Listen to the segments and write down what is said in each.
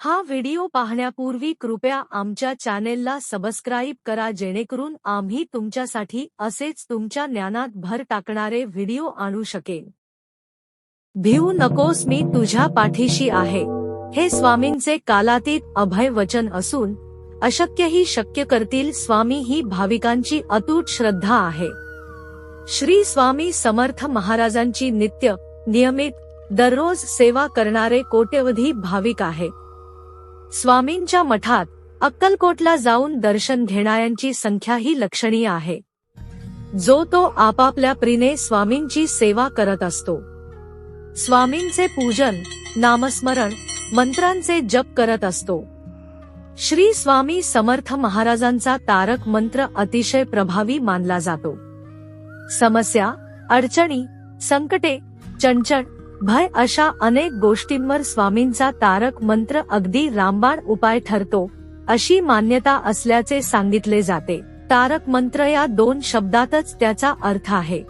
हा व्हिडिओ पाहण्यापूर्वी कृपया आमच्या चॅनेलला सबस्क्राईब करा जेणेकरून आम्ही तुमच्यासाठी असेच तुमच्या ज्ञानात भर टाकणारे व्हिडिओ आणू शकेन. भिवू नकोस मी तुझ्या पाठीशी आहे. हे स्वामींचे कालातीत अभय वचन असून अशक्यही शक्य करतील स्वामी ही भाविकांची अतूट श्रद्धा आहे. श्री स्वामी समर्थ महाराजांची नित्य नियमित दररोज सेवा करणारे कोट्यवधी भाविक आहेत स्वामींच्या मठात अक्कलकोटला जाऊन दर्शन घेणाऱ्यांची संख्याही लक्षणीय आहे. जो तो आपापल्या प्रीने स्वामींची सेवा करत असतो. स्वामींचे पूजन नामस्मरण मंत्रांचे जप करत असतो. श्री स्वामी समर्थ महाराजांचा तारक मंत्र अतिशय प्रभावी मानला जातो. समस्या अडचणी संकटे चणचण भय अशा अनेक गोष्टींवर स्वामींचा तारक मंत्र अगदी रामबाण उपाय ठरतो अशी मान्यता असल्याचे सांगितले जाते. तारक मंत्र या दोन शब्दातच त्याचा अर्थ आहे.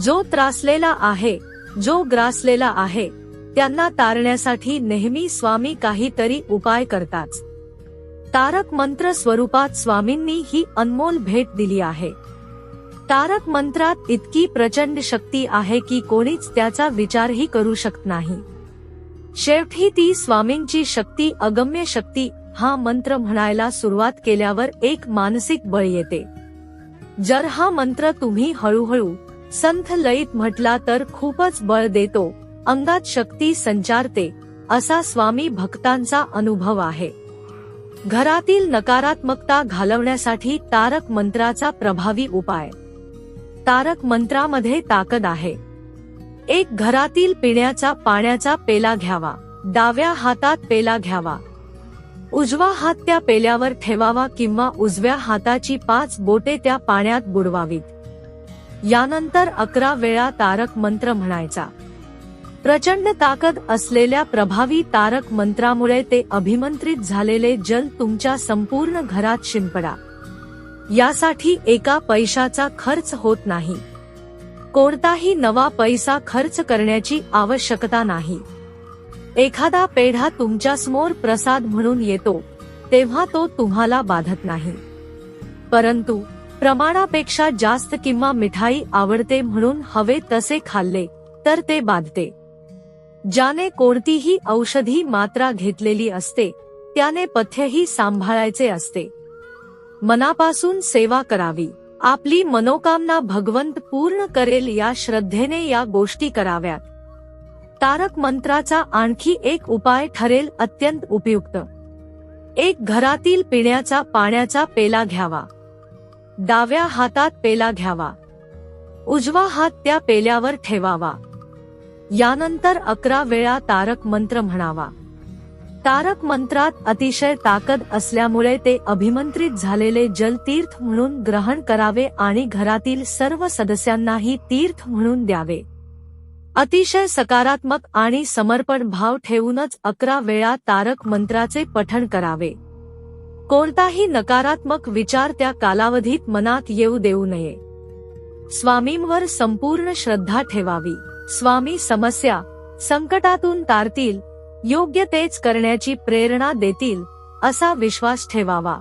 जो त्रासलेला आहे जो ग्रासलेला आहे त्यांना तारण्यासाठी नेहमी स्वामी काहीतरी उपाय करतात. तारक मंत्र स्वरूपात स्वामींनी ही अनमोल भेट दिली आहे. तारक मंत्रात इतकी प्रचंड शक्ती आहे की कोणीच त्याचा विचारही करू शकत नाही. शेवटी ती स्वामींची शक्ती अगम्य शक्ती हा मंत्र म्हणायला सुरुवात केल्यावर एक मानसिक बळ येते. जर हा मंत्र तुम्ही हळूहळू संथ लयीत म्हटला तर खूपच बळ देतो अंगात शक्ती संचारते असा स्वामी भक्तांचा अनुभव आहे. घरातील नकारात्मकता घालवण्यासाठी तारक मंत्राचा प्रभावी उपाय. तारक मंत्रामध्ये ताकद आहे. एक घरातील पिण्याचा पाण्याचा पेला घ्यावा. डाव्या हातात पेला घ्यावा. उजवा हात त्या पेल्यावर ठेवावा किंवा उजव्या हाताची पाच बोटे त्या पाण्यात बुडवावीत. यानंतर अकरा वेळा तारक मंत्र म्हणायचा. प्रचंड ताकद असलेल्या प्रभावी तारक मंत्रामुळे ते अभिमंत्रित झालेले जल तुमच्या संपूर्ण घरात शिंपडा. यासाठी एका पैशाचा खर्च होत नाही. कोणताही नवा पैसा खर्च करण्याची आवश्यकता नाही. एखादा पेढा तुमच्यासमोर प्रसाद म्हणून येतो तेव्हा तो तुम्हाला बाधत नाही. परंतु प्रमाणापेक्षा जास्त किंवा मिठाई आवडते म्हणून हवे तसे खाल्ले तर ते बाधते. ज्याने कोणतीही औषधी मात्रा घेतलेली असते त्याने पथ्यही सांभाळायचे असते. मनापासून सेवा करावी. आपली मनोकामना भगवंत पूर्ण करेल या श्रद्धेने या गोष्टी कराव्यात. तारक मंत्राचा आणखी एक उपाय ठरेल अत्यंत उपयुक्त. एक घरातील पिण्याचा पाण्याचा पेला घ्यावा. डाव्या हातात पेला घ्यावा. उजवा हात त्या पेल्यावर ठेवावा. यानंतर अकरा वेळा तारक मंत्र म्हणावा. तारक मंत्रात अतिशय ताकद असल्यामुळे ते अभिमंत्रित झालेले जलतीर्थ म्हणून ग्रहण करावे आणि घरातील सर्व सदस्यांनाही तीर्थ म्हणून द्यावे. अतिशय सकारात्मक आणि समर्पण भाव ठेवूनच अकरा वेळा तारक मंत्राचे पठण करावे. कोणताही नकारात्मक विचार त्या कालावधीत मनात येऊ देऊ नये. स्वामींवर संपूर्ण श्रद्धा ठेवावी. स्वामी समस्या संकटातून तारतील योग्य तेच करण्याची प्रेरणा देतील असा विश्वास ठेवावा.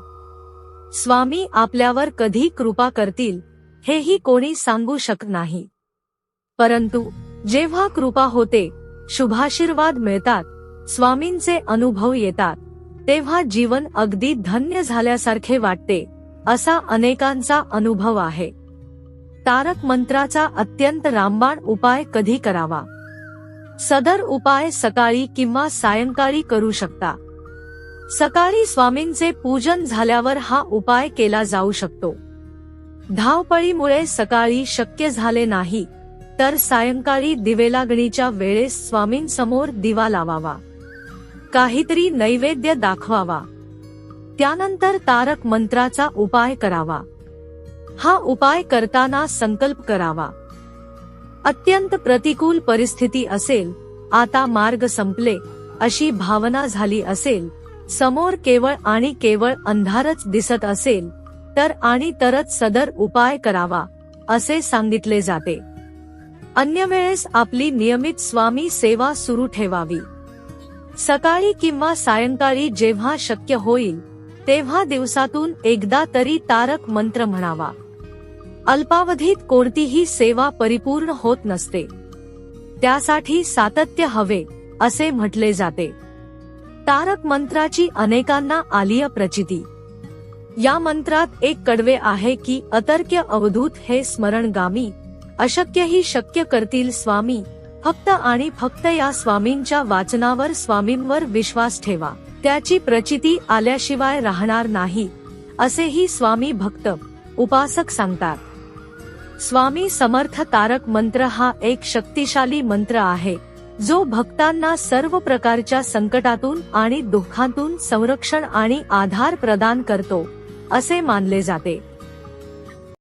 स्वामी आपल्यावर कधी कृपा करतील हेही कोणी सांगू शकत नाही. परंतु जेव्हा कृपा होते शुभाशीर्वाद मिळतात स्वामींचे अनुभव येतात तेव्हा जीवन अगदी धन्य झाल्यासारखे वाटते असा अनेकांचा अनुभव आहे. तारक मंत्राचा अत्यंत रामबाण उपाय कधी करावा? सदर उपाय सकाळी किंवा सायंकाळी करू शकता. सकाळी स्वामींचे पूजन झाल्यावर हा उपाय केला जाऊ शकतो. धावपळीमुळे सकाळी शक्य झाले नाही तर सायंकाळी दिवेलागणीच्या वेळेस स्वामींसमोर दिवा लावावा. काहीतरी नैवेद्य दाखवावा. त्यानंतर तारक मंत्राचा उपाय करावा. हा उपाय करताना संकल्प करावा. अत्यंत प्रतिकूल परिस्थिती असेल आता मार्ग संपले अशी भावना झाली असेल समोर केवळ आणि केवळ अंधारच दिसत असेल तर आणि तरच सदर उपाय करावा असे सांगितले जाते. अन्य वेळेस आपली नियमित स्वामी सेवा सुरू ठेवावी. सकाळी किंवा सायंकाळी जेव्हा शक्य होईल तेव्हा दिवसातून एकदा तरी तारक मंत्र म्हणावा. अल्पावधीत कोणतीही सेवा परिपूर्ण होत नसते. त्यासाठी सातत्य हवे असे म्हटले जाते. तारक मंत्राची अनेकांना आलीय प्रचिती. या मंत्रात एक कडवे आहे की अतर्क्य अवधूत हे स्मरणगामी अशक्यही शक्य करतील स्वामी फक्त आणि फक्त या स्वामींच्या वाचनावर स्वामींवर विश्वास ठेवा. त्याची प्रचिती आल्याशिवाय राहणार नाही असेही स्वामी भक्त उपासक सांगतात. स्वामी समर्थ तारक मंत्र हा एक शक्तिशाली मंत्र आहे जो भक्तांना सर्व प्रकारच्या संकटातून आणि दुःखातून संरक्षण आणि आधार प्रदान करतो असे मानले जाते.